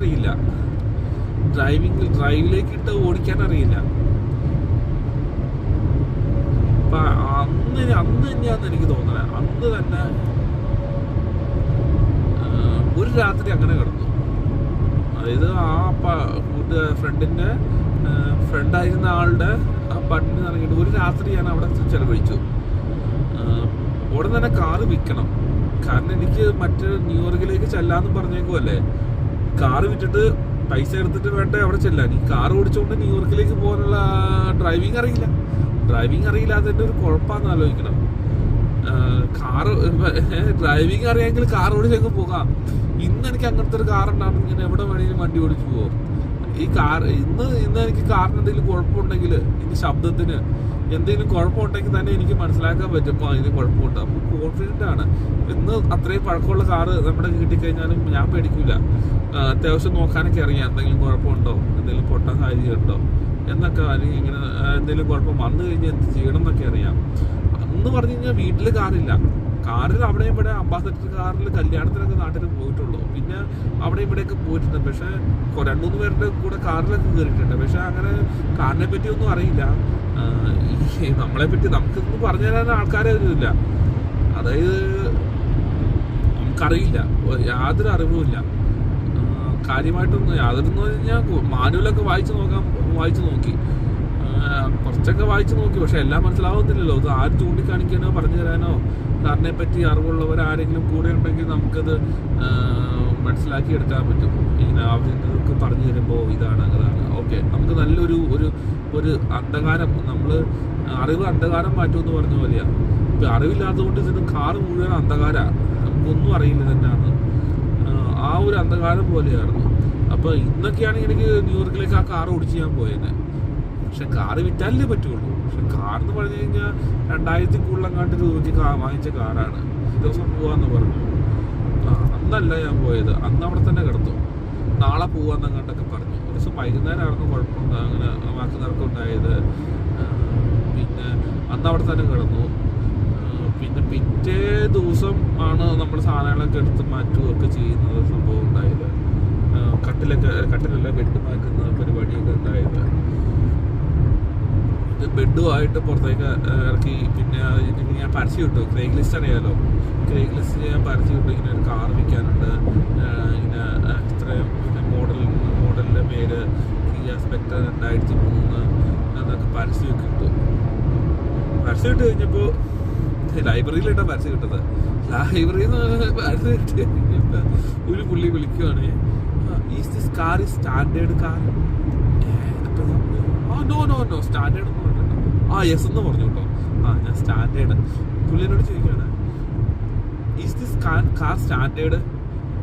അറിയില്ല. ഡ്രൈവിംഗ് ഡ്രൈവിലേക്ക് ഇട്ട് ഓടിക്കാൻ അറിയില്ല. അന്ന് അന്ന് തന്നെയാന്ന് എനിക്ക് തോന്നുന്നത് അന്ന് തന്നെ ഒരു രാത്രി അങ്ങനെ കിടന്നു. അതായത് ആ ഫ്രണ്ടിന്റെ ഫ്രണ്ടായിരുന്ന ആളുടെ ആ പട്ടിന് ഇറങ്ങിയിട്ട് ഒരു രാത്രി ഞാൻ അവിടെ ചെലവഴിച്ചു. ഉടൻ തന്നെ കാറ് വിൽക്കണം. കാരണം എനിക്ക് മറ്റൊരു ന്യൂയോർക്കിലേക്ക് ചെല്ലാന്ന് പറഞ്ഞേക്കുമല്ലേ കാറ് വിറ്റിട്ട് പൈസ എടുത്തിട്ട് വേണ്ട അവിടെ ചെല്ലാൻ? ഈ കാർ ഓടിച്ചുകൊണ്ട് ന്യൂയോർക്കിലേക്ക് പോകാനുള്ള ഡ്രൈവിംഗ് അറിയില്ല. ഡ്രൈവിംഗ് അറിയില്ലാത്തതിന്റെ ഒരു കുഴപ്പമാണെന്ന് ആലോചിക്കണം. കാർ ഡ്രൈവിംഗ് അറിയാമെങ്കിൽ കാർ ഓടിച്ചൊക്കെ പോകാം. ഇന്ന് എനിക്ക് അങ്ങനത്തെ ഒരു കാർ ഉണ്ടാകും ഇങ്ങനെ എവിടെ വേണമെങ്കിലും വണ്ടി ഓടിച്ചു പോകും ഈ കാർ ഇന്ന് ഇന്ന് എനിക്ക് കാറിന് എന്തെങ്കിലും കുഴപ്പമുണ്ടെങ്കിൽ ഇനി ശബ്ദത്തിന് എന്തെങ്കിലും കുഴപ്പമുണ്ടെങ്കിൽ തന്നെ എനിക്ക് മനസ്സിലാക്കാൻ പറ്റും. ആ ഇതിന് കുഴപ്പമുണ്ട്. അപ്പോൾ കോൺഫിഡന്റ് ആണ്. ഇന്ന് അത്രയും പഴക്കമുള്ള കാറ് നമ്മുടെ കിട്ടിക്കഴിഞ്ഞാലും ഞാൻ പേടിക്കില്ല അത്യാവശ്യം നോക്കാനൊക്കെ അറിയാം. എന്തെങ്കിലും കുഴപ്പമുണ്ടോ? എന്തെങ്കിലും പൊട്ടാൻ ഉണ്ടോ എന്നൊക്കെ അല്ലെങ്കിൽ ഇങ്ങനെ എന്തെങ്കിലും കുഴപ്പം വന്നു കഴിഞ്ഞാൽ എന്ത് ചെയ്യണം എന്നൊക്കെ അറിയാം. അന്ന് പറഞ്ഞു കഴിഞ്ഞാൽ വീട്ടിൽ കാറില്ല. കാറിൽ അവിടെ ഇവിടെ അംബാസഡർ കാറിൽ കല്യാണത്തിനൊക്കെ നാട്ടിൽ പോയിട്ടുള്ളൂ. പിന്നെ അവിടെ ഇവിടെയൊക്കെ പോയിട്ടുണ്ട്. പക്ഷെ രണ്ടു മൂന്ന് പേരുടെ കൂടെ കാറിലൊക്കെ കയറിയിട്ടുണ്ട് പക്ഷെ അങ്ങനെ കാറിനെ പറ്റി ഒന്നും അറിയില്ല. ഈ നമ്മളെ പറ്റി നമുക്കൊന്നും പറഞ്ഞു തരാൻ ആൾക്കാരെ ഒന്നുമില്ല അതായത് നമുക്കറിയില്ല. യാതൊരു അറിവുമില്ല കാര്യമായിട്ടൊന്നും യാതൊരു പറഞ്ഞാൽ മാനുവലൊക്കെ വായിച്ചു നോക്കാം വായിച്ചു നോക്കി. കുറച്ചൊക്കെ വായിച്ചു നോക്കി. പക്ഷെ എല്ലാം മനസ്സിലാവുന്നില്ലല്ലോ. ഇത് ആര് ചൂണ്ടിക്കാണിക്കാനോ പറഞ്ഞു തരാനോ? സാറിനെ പറ്റി അറിവുള്ളവർ ആരെങ്കിലും കൂടെ ഉണ്ടെങ്കിൽ നമുക്കത് മനസ്സിലാക്കി എടുക്കാൻ പറ്റും. ഇങ്ങനെ ആവശ്യങ്ങൾക്ക് പറഞ്ഞു തരുമ്പോൾ ഇതാണ് അതാണ്. ഓക്കെ നമുക്ക് നല്ലൊരു ഒരു ഒരു അന്ധകാരം. നമ്മൾ അറിവ് അന്ധകാരം മാറ്റുമെന്ന് പറഞ്ഞ പോലെയാണ് ഇപ്പം അറിവില്ലാത്തതുകൊണ്ട് ഇതിന് കാറ് മുഴുവൻ അന്ധകാരമാണ് നമുക്കൊന്നും അറിയില്ല തന്നെയാണ് ആ ഒരു അന്ധകാരം പോലെയായിരുന്നു. അപ്പോൾ ഇന്നൊക്കെയാണെങ്കിൽ എനിക്ക് ന്യൂയോർക്കിലേക്ക് ആ കാർ ഓടിച്ച് ഞാൻ പോയേനെ. പക്ഷെ കാർ വിറ്റാലേ പറ്റുള്ളൂ. പക്ഷെ കാർ എന്ന് പറഞ്ഞു കഴിഞ്ഞാൽ രണ്ടായിരത്തി കൂടുതലെങ്ങാണ്ട് രൂപയ്ക്ക് കാ വാങ്ങിച്ച കാറാണ് ദിവസം പോവാന്ന് പറഞ്ഞു. അന്നല്ല ഞാൻ പോയത്. അന്ന് അവിടെ തന്നെ കിടന്നു. നാളെ പോവാന്നങ്ങാണ്ടൊക്കെ പറഞ്ഞു. ഒരു ദിവസം വൈകുന്നേരമായിരുന്നു കുഴപ്പമുണ്ട് അങ്ങനെ വാക്ക് ഉണ്ടായത്. പിന്നെ അന്ന് അവിടെ തന്നെ കിടന്നു. പിന്നെ പിറ്റേ ദിവസം ആണ് നമ്മൾ സാധനങ്ങളൊക്കെ എടുത്ത് മാറ്റുകയൊക്കെ ചെയ്യുന്നത് സംഭവം ഉണ്ടായത്. കട്ടിലൊക്കെ കട്ടിലെല്ലാം മാറ്റുന്ന പരിപാടിയൊക്കെ ഉണ്ടായത്. ഇത് ബെഡുമായിട്ട് പുറത്തേക്ക് ഇറക്കി പിന്നെ ഇതിന് ഞാൻ പരസ്യം ഇട്ടു. ക്രേഗ് ലിസ്റ്റ് അറിയാമല്ലോ ക്രേഗ് ലിസ്റ്റ് ഞാൻ പരസ്യം ഇട്ടു. ഇങ്ങനെ ഒരു കാർ വിൽക്കാനുണ്ട്. ഇങ്ങനെ ഇത്രയും മോഡൽ മോഡലിന്റെ പേര് കിയ സ്പെക്ടർ രണ്ടായിരത്തി മൂന്ന് എന്നൊക്കെ പരസ്യമൊക്കെ ഇട്ടു. പരസ്യം ഇട്ട് കഴിഞ്ഞപ്പോൾ ലൈബ്രറിയിലിട്ടാ പരസ്യം കിട്ടത് ലൈബ്രറിയിൽ നിന്ന് പരസ്യം ഇട്ട് കഴിഞ്ഞപ്പോൾ ഒരു പുള്ളി വിളിക്കുവാണ്. Is this car is standard car ആ നോ നോ നോ സ്റ്റാൻഡേർഡ് എന്ന് ആ യെസ് എന്ന് പറഞ്ഞു കേട്ടോ. ആ ഞാൻ സ്റ്റാൻഡേർഡ് പുള്ളിനോട് ചോദിക്കുകയാണ് ഈസ് ദിസ് കാർ സ്റ്റാൻഡേർഡ്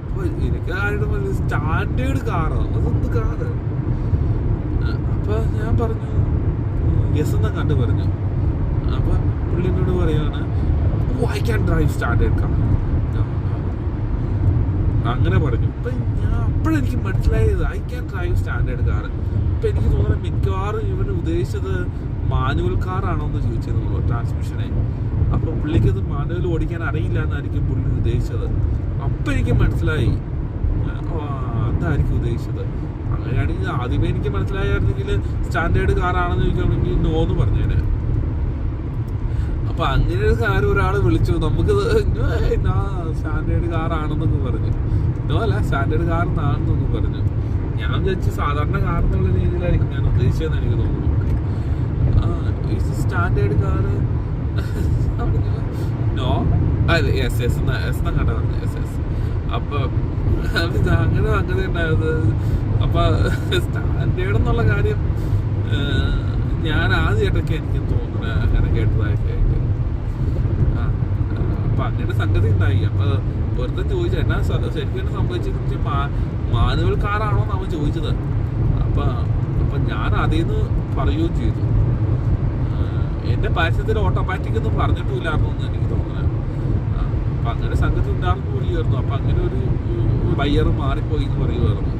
അപ്പോൾ എനിക്ക് ആരുടെ സ്റ്റാൻഡേർഡ് കാറോ അതൊന്ന് കാറ് അപ്പൊ ഞാൻ പറഞ്ഞു യെസ് എന്ന് കണ്ടു പറഞ്ഞു. അപ്പൊ പുള്ളിനോട് ഓ I can drive standard car അങ്ങനെ പറഞ്ഞു. അപ്പൊ ഞാൻ അപ്പോഴെനിക്ക് മനസ്സിലായത്. I can drive standard car അപ്പം എനിക്ക് തോന്നുന്നത് മിക്കവാറും ഇവന് ഉദ്ദേശിച്ചത് മാനുവൽ കാറാണോ എന്ന് ചോദിച്ചത് നമ്മൾ ട്രാൻസ്മിഷനെ അപ്പോൾ പുള്ളിക്ക് അത് മാനുവൽ ഓടിക്കാൻ അറിയില്ല എന്നായിരിക്കും പുള്ളി ഉദ്ദേശിച്ചത്. അപ്പം എനിക്ക് മനസ്സിലായി. അതായിരിക്കും ഉദ്ദേശിച്ചത്. അങ്ങനെയാണെങ്കിൽ ആദ്യമേ എനിക്ക് മനസ്സിലായിരുന്നെങ്കിൽ സ്റ്റാൻഡേർഡ് കാറാണെന്ന് ചോദിക്കുകയാണെങ്കിൽ നോ എന്ന് പറഞ്ഞേനെ. അപ്പം അങ്ങനെ ഒരു കാര്യം ഒരാൾ വിളിച്ചു. നമുക്ക് സ്റ്റാൻഡേർഡ് കാറാണെന്നൊക്കെ പറഞ്ഞു. നോ അല്ല സ്റ്റാൻഡേർഡ് കാറെന്നാണെന്നൊക്കെ പറഞ്ഞു. ഞാൻ വിചാരിച്ചു സാധാരണ കാർ എന്നുള്ള രീതിയിലായിരിക്കും. ഞാൻ ഉദ്ദേശിച്ചതെന്ന് എനിക്ക് തോന്നുന്നു. സ്റ്റാൻഡേർഡ് കാറ് നോ അതെ എസ് എസ് എസ് എന്നാ കട എസ് എസ് അപ്പൊ അങ്ങനെ അങ്ങനെ ഉണ്ടായത്. അപ്പൊ സ്റ്റാൻഡേർഡ് എന്നുള്ള കാര്യം ഞാൻ ആദ്യമായിട്ടൊക്കെ എനിക്ക് തോന്നുന്നത് അങ്ങനെ കേട്ടതായിട്ട്. ആ, അപ്പൊ അങ്ങനെ സംഗതി ഉണ്ടായി. അപ്പൊ വെറുതെ ചോദിച്ചു. എന്നാ ശരിക്കും എന്നാ സംഭവിച്ചതെന്ന് മാനുവൽ കാറാണോ നമ്മൾ ചോദിച്ചത്. അപ്പൊ അപ്പൊ ഞാൻ അതിൽ നിന്ന് പറയുകയും ചെയ്തു. എന്റെ പരസ്യത്തിൽ ഓട്ടോമാറ്റിക് ഒന്നും പറഞ്ഞിട്ടില്ലായിരുന്നു എന്ന് എനിക്ക് തോന്നുന്നത് അപ്പൊ അങ്ങനെ സംഗതി ഉണ്ടായിരുന്നു വിളിയായിരുന്നു അപ്പൊ അങ്ങനെ ഒരു ബയ്യർ മാറിപ്പോയി എന്ന് പറയുമായിരുന്നു.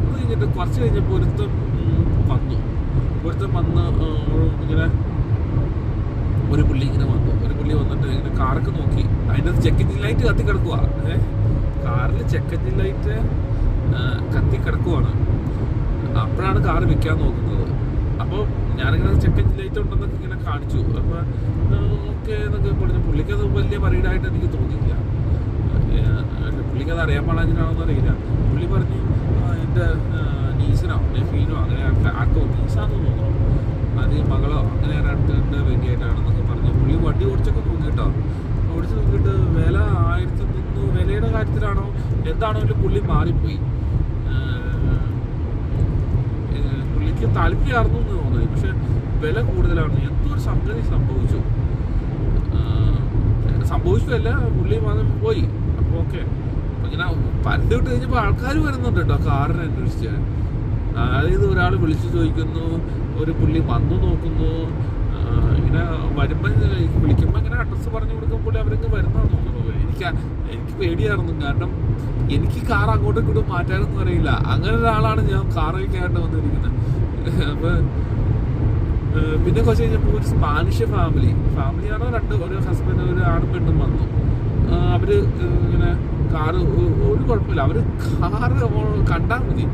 അത് കഴിഞ്ഞിട്ട് കുറച്ച് കഴിഞ്ഞപ്പോൾ ഒരുത്തം വന്നു. ഒരുത്തം വന്ന് ഇങ്ങനെ ഒരു പുള്ളി ഇങ്ങനെ വന്നു. പുള്ളി വന്നിട്ട് ഇങ്ങനെ കാറൊക്കെ നോക്കി. അതിന്റെ ചെക്ക് എഞ്ചിൻ ലൈറ്റ് കത്തി കിടക്കുക കാറിൽ ചെക്ക് എഞ്ചിൻ ലൈറ്റ് കത്തി കിടക്കുവാണ്. അപ്പോഴാണ് കാറ് വിൽക്കാൻ നോക്കുന്നത്. അപ്പോൾ ഞാനിങ്ങനെ ചെക്ക് എഞ്ചിൻ ലൈറ്റ് ഉണ്ടെന്നൊക്കെ ഇങ്ങനെ കാണിച്ചു. അപ്പോൾ ഓക്കെ എന്നൊക്കെ പറഞ്ഞു പുള്ളിക്കത് വലിയ പറയടായിട്ട് എനിക്ക് തോന്നിയില്ല. പുള്ളിക്കത് അറിയാൻ പാടാഞ്ഞിട്ടാണെന്ന് അറിയില്ല. പുള്ളി പറഞ്ഞു "ആ, എന്റെ നീസനോ നെഫീനോ അങ്ങനെ ആർക്ക- നീസാന്ന് തോന്നുന്നു. അത് മകളോ അങ്ങനെ ആരാണ്ട് വേണ്ടിയിട്ടാണെന്നൊക്കെ പറഞ്ഞു പുള്ളി വണ്ടി ഓടിച്ചൊക്കെ നോക്കിയിട്ടോ. ഓടിച്ച് നോക്കിയിട്ട് വില ആയിരത്തി മുന്നൂറ് വിലയുടെ കാര്യത്തിലാണോ? എന്താണെങ്കിലും പുള്ളി മാറിപ്പോയി. പുള്ളിക്ക് താല്പര്യമായിരുന്നു എന്ന് തോന്നുന്നത് പക്ഷെ വില കൂടുതലാണ്. എന്തോ ഒരു സംഗതി സംഭവിച്ചു. സംഭവിച്ചതല്ല. പുള്ളി മാത്രം പോയി. അപ്പോൾ ഓക്കെ. ഇങ്ങനെ പരത്തി വിട്ട് കഴിഞ്ഞപ്പോൾ ആൾക്കാർ വരുന്നുണ്ട്? കേട്ടോ കാറിനെ അന്വേഷിച്ച്. അതായത് ഒരാൾ വിളിച്ചു ചോദിക്കുന്നു. ഒരു പുള്ളി വന്നു നോക്കുന്നു. ഇങ്ങനെ വരുമ്പോൾ വിളിക്കുമ്പോൾ അങ്ങനെ അഡ്രസ്സ് പറഞ്ഞു കൊടുക്കുമ്പോൾ അവരങ്ങ് വരുന്നതാന്ന് തോന്നുന്നു എനിക്ക് എനിക്ക് പേടിയായിരുന്നു. കാരണം എനിക്ക് കാർ അങ്ങോട്ടും ഇങ്ങോട്ടും മാറ്റാനൊന്നും അറിയില്ല. അങ്ങനെ ഒരാളാണ് ഞാൻ കാർ വയ്ക്കാനായിട്ട് വന്നിരിക്കുന്നത്. അപ്പോൾ പിന്നെ കുറച്ച് കഴിഞ്ഞപ്പോൾ ഒരു സ്പാനിഷ് ഫാമിലി ഫാമിലിയാണോ രണ്ട് ഒരു ഹസ്ബൻഡ് ഒരു ആണും പെണ്ണും വന്നു. അവർ ഇങ്ങനെ കാറ് ഒരു കുഴപ്പമില്ല. അവർ കാറ് കണ്ടാൽ മതി.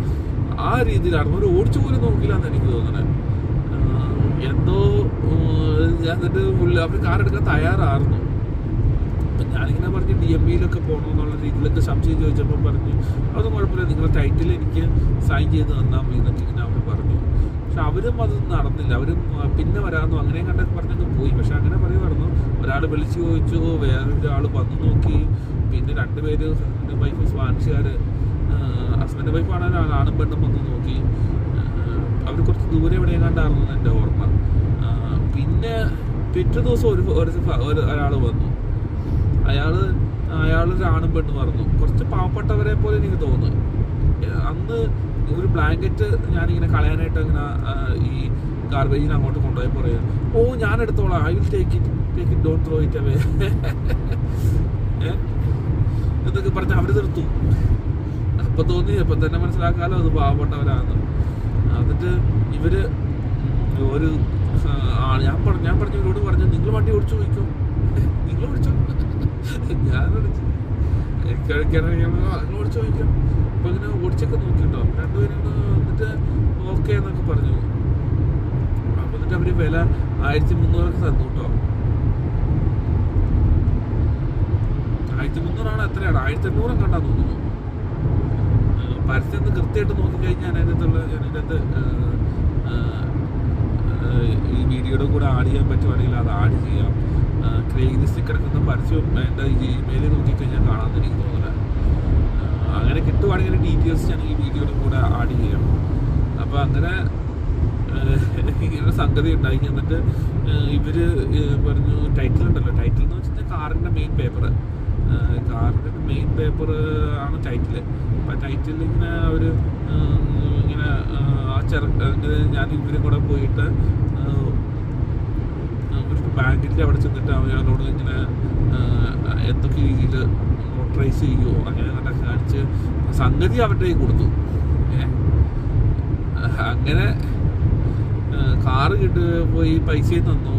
ആ രീതിയിലാണ് അവർ ഓടിച്ചു പോലും നോക്കില്ല എന്ന് എനിക്ക് തോന്നണേ ആഹ് എന്തോ ഞാൻ എന്നിട്ട് ഫുള്ള് അവർ കാർ എടുക്കാൻ തയ്യാറായിരുന്നു. അപ്പം ഞാനിങ്ങനെ പറഞ്ഞ് ഡി എം ബിയിലൊക്കെ പോകണമെന്നുള്ള രീതിയിലൊക്കെ സംശയം ചോദിച്ചപ്പോൾ പറഞ്ഞു അതൊന്നും കുഴപ്പമില്ല നിങ്ങളുടെ ടൈറ്റിൽ എനിക്ക് സൈൻ ചെയ്ത് തന്നാൽ മതി എന്നൊക്കെ ഇങ്ങനെ അവർ പറഞ്ഞു. പക്ഷെ അവരും അത് നടന്നില്ല. അവരും പിന്നെ വരാമെന്നോ അങ്ങനെ കണ്ടൊക്കെ പറഞ്ഞൊക്കെ പോയി. പക്ഷെ അങ്ങനെ പറയുമായിരുന്നു ഒരാൾ വിളിച്ചു ചോദിച്ചു വേറൊരാൾ വന്നു നോക്കി. പിന്നെ രണ്ടുപേര് വൈഫ് സ്പാനിഷുകാർ ഹസ്ബൻഡ് വൈഫ് ആണെങ്കിൽ ആണും പെണ്ണും വന്ന് നോക്കി. എവിടെയും എന്റെ ഓർമ്മ. പിന്നെ പിറ്റേ ദിവസം ഒരു ഒരു ഒരു ഒരാൾ വന്നു. അയാൾ അയാൾ ഒരാണും പെണ്ണും പറഞ്ഞു കുറച്ച് പാവപ്പെട്ടവരെ പോലെ എനിക്ക് തോന്നുന്നു. അന്ന് ഒരു ബ്ലാങ്കറ്റ് ഞാനിങ്ങനെ കളയാനായിട്ട് ഇങ്ങനെ ഈ ഗാർബേജിന് അങ്ങോട്ട് കൊണ്ടുപോയി പറയാം ഓ ഞാൻ എടുത്തോളാം. I will take it take it don't throw it away എന്നൊക്കെ പറഞ്ഞ് അവർ തീർത്തു അപ്പം തോന്നി അപ്പം തന്നെ മനസ്സിലാക്കാലോ അത് പാവപ്പെട്ടവരാണെന്ന്. എന്നിട്ട് ഇവർ ഒരു ആ, ആ, ഞാൻ പറഞ്ഞു ഞാൻ പറഞ്ഞു ഇവരോട് പറഞ്ഞു നിങ്ങൾ വണ്ടി ഓടിച്ചു പോയിക്കോ. നിങ്ങൾ ഓടിച്ചോ? ഞാൻ ഓടിച്ചു നിങ്ങൾ ഓടിച്ചു ചോദിക്കാം അപ്പൊ ഇങ്ങനെ ഓടിച്ചൊക്കെ നോക്കിട്ടോ രണ്ടുപേരും എന്നിട്ട് ഓക്കെ എന്നൊക്കെ പറഞ്ഞു. അപ്പൊ എന്നിട്ട് അവർ വില ആയിരത്തി മുന്നൂറൊക്കെ തന്നു കേട്ടോ. ആയിരത്തി മുന്നൂറാണ് എത്രയാണ്? ആയിരത്തി എണ്ണൂറും കണ്ടാ തോന്നുന്നു പരസ്യം കൃത്യമായിട്ട് നോക്കിക്കഴിഞ്ഞാൽ അതിനകത്തുള്ള ഏഹ്, ഏഹ്, ഈ വീഡിയോയുടെ കൂടെ ആഡ് ചെയ്യാൻ പറ്റുവാണെങ്കിൽ അത് ആഡ് ചെയ്യാം. ക്രേഗ് ലിസ്റ്റിൽ കിടക്കുന്ന പരസ്യം എന്റെ ഈ ജിമെയിലിൽ നോക്കിക്കഴിഞ്ഞാൽ കാണാമെന്ന് എനിക്ക് തോന്നുന്നത് അങ്ങനെ കിട്ടുവാണെങ്കിൽ ഡീറ്റെയിൽസ് ഞാൻ ഈ വീഡിയോയുടെ കൂടെ ആഡ് ചെയ്യാം. അപ്പോൾ അങ്ങനെ ഇങ്ങനെ സംഗതി ഉണ്ടായി. എന്നിട്ട് ഇവർ പറഞ്ഞു ടൈറ്റിൽ ഉണ്ടല്ലോ. ടൈറ്റിൽ എന്ന് വെച്ചാൽ കാറിന്റെ മെയിൻ പേപ്പർ കാറിന്റെ മെയിൻ പേപ്പർ ആണ് ടൈറ്റിൽ അപ്പോൾ ടൈറ്റിൽ ഇങ്ങനെ അവർ ഇങ്ങനെ ആ ചെറു ഞാൻ ഇവരും കൂടെ പോയിട്ട് ഒരു ബാങ്കിന്റെ അവിടെ ചെന്നിട്ട് അവരോട് ഇങ്ങനെ എന്തൊക്കെ രീതിയിൽ നോട്ടറൈസ് ചെയ്യുമോ അങ്ങനെ കണ്ട കാണിച്ച് സംഗതി അവരുടെ കയ്യിൽ കൊടുത്തു. അങ്ങനെ കാറ് കിട്ട് പോയി പൈസയും തന്നു.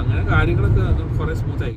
അങ്ങനെ കാര്യങ്ങളൊക്കെ കുറേ സ്മൂത്തായി